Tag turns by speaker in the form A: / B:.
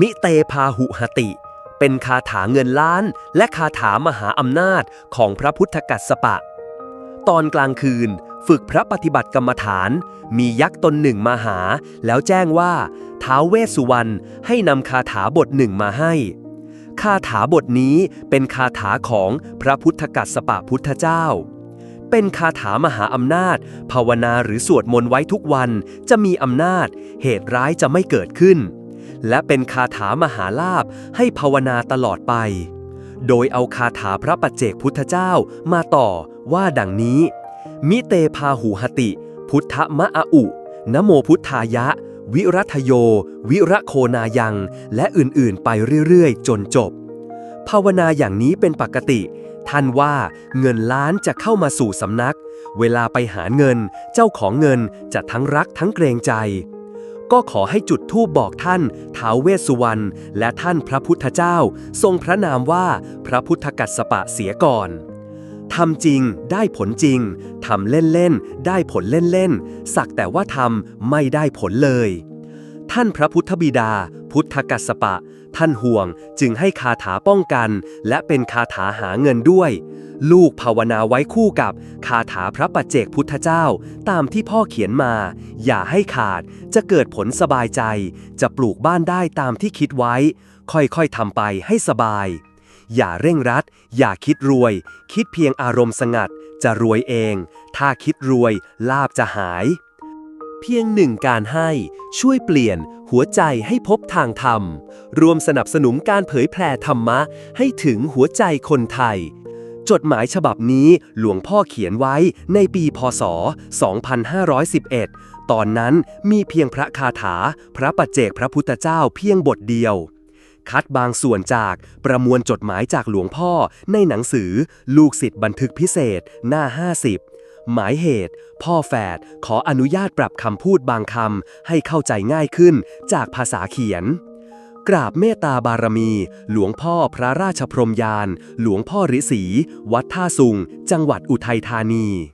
A: มิเตพาหุหติ เป็นคาถาเงินล้าน และคาถามหาอำนาจของพระพุทธกัสสปะ ตอนกลางคืนฝึกพระปฏิบัติกรรมฐาน มียักษ์ตนหนึ่งมาหา แล้วแจ้งว่าท้าวเวสสุวรรณให้นำคาถาบทหนึ่งมาให้ คาถาบทนี้เป็นคาถาของพระพุทธกัสสปะพุทธเจ้า เป็นคาถามหาอำนาจ ภาวนาหรือสวดมนต์ไว้ทุกวันจะมีอำนาจ เหตุร้ายจะไม่เกิดขึ้น และเป็นคาถามหาลาภให้ภาวนาตลอดไป โดยเอาคาถาพระปัจเจกพุทธเจ้ามาต่อว่าดังนี้ มิเตพาหูหติ พุทธมะอะอุ นโมพุทธายะ วิรัตโย วิระโคนายัง และอื่นๆ ไปเรื่อยๆ จนจบ ภาวนาอย่างนี้เป็นปกติ ท่านว่าเงินล้านจะเข้ามาสู่สำนัก เวลาไปหาเงิน เจ้าของเงินจะทั้งรักทั้งเกรงใจ ก็ขอให้จุดธูปบอกท่านท้าวเวสสุวรรณและท่านพระพุทธเจ้า ทรงพระนามว่าพระพุทธกัสสปะเสียก่อนทำจริงได้ผลจริงทำเล่นๆได้ผลเล่นๆสักแต่ว่าทำไม่ได้ผลเลย ท่านพระพุทธบิดา พุทธกัสสปะ ท่านห่วงจึงให้คาถาป้องกัน และเป็นคาถาหาเงินด้วย ลูกภาวนาไว้คู่กับคาถาพระปัจเจกพุทธเจ้า ตามที่พ่อเขียนมา อย่าให้ขาดจะเกิดผลสบายใจ จะปลูกบ้านได้ตามที่คิดไว้ ค่อยๆทำไปให้สบาย อย่าเร่งรัด อย่าคิดรวย คิดเพียงอารมณ์สงัด จะรวยเอง ถ้าคิดรวย ลาบจะหาย เพียงหนึ่งการให้ ช่วยเปลี่ยน หัวใจให้พบทางธรรม รวมสนับสนุนการเผยแพร่ธรรมะ ให้ถึงหัวใจคนไทย จดหมายฉบับนี้หลวงพ่อเขียนไว้ในปีพศ 2511 ตอนนั้นมีเพียงพระคาถา พระปัจเจกพระพุทธเจ้าเพียงบทเดียว คัดบางส่วนจากประมวลจดหมายจากหลวงพ่อในหนังสือ ลูกศิษย์บันทึกพิเศษหน้า 50 หมายเหตุ พ่อแฝดขออนุญาตปรับคำพูดบางคำให้เข้าใจง่ายขึ้นจากภาษาเขียน กราบเมตตาบารมี หลวงพ่อพระราชพรมยาน หลวงพ่อฤษีวัดท่าสุง จังหวัดอุทัยธานี